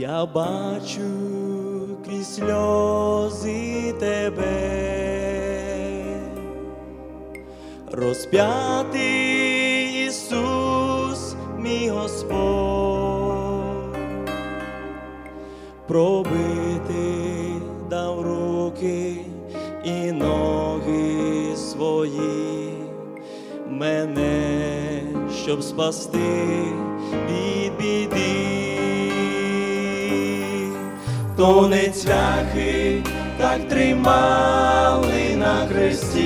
Я бачу крізь сльози тебе, розп'ятий Ісус, мій Господь, пробити дав руки і ноги свої, мене, щоб спасти то не цвяхи так тримали на хресті,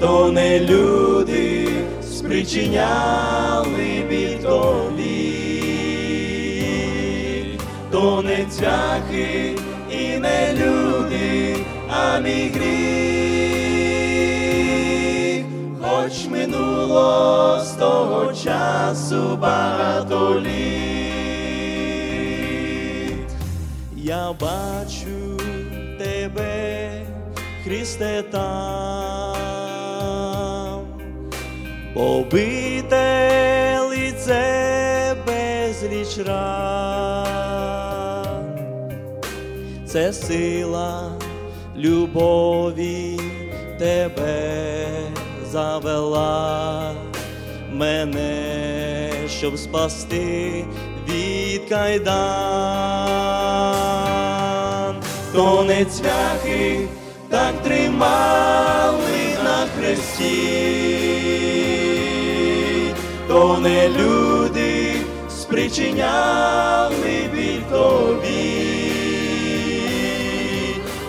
то не люди спричиняли біль то не цвяхи і не люди, а мій гріх, хоч минуло з того часу багато літ я бачу тебе, Христе, там, побите лице безліч ран, це сила любові тебе завела мене, щоб спасти від кайдан, не цвяхи так тримали на хресті, то не люди спричиняли біль тобі,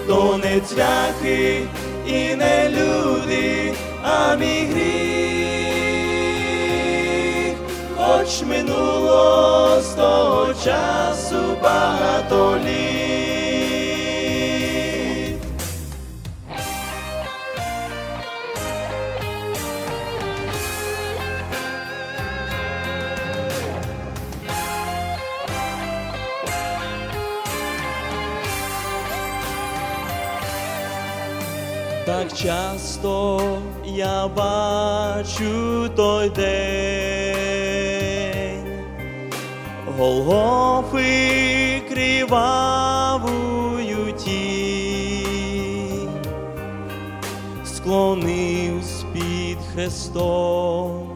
то не цвяхи і не люди, а мій гріх, хоч минуло з того часу багато літ. Так часто я бачу той день, Голгофи кривавую тінь, склонився під Христом,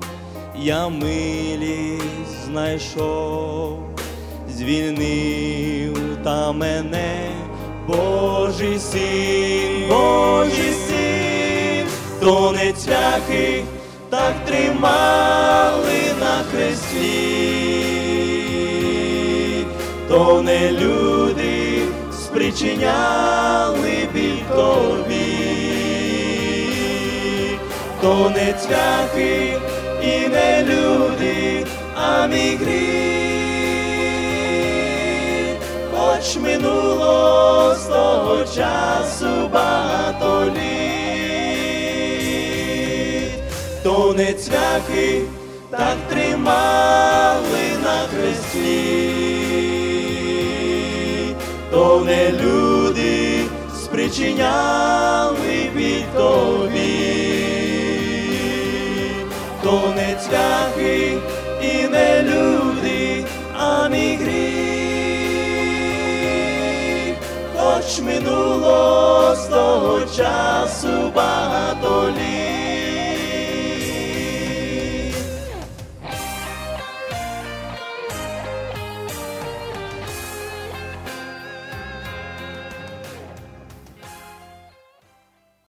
я милість знайшов, звільнив та мене. Божий син, Божий син, то не цвяхи так тримали на хресті, то не люди спричиняли біль тобі, то не цвяхи і не люди, а мій гріх хоч минуло цвяхи, так тримали на хресті, то не люди спричиняли тобі, то не цвяхи і не люди, а мій гріх, хоч минуло з того часу багато літ.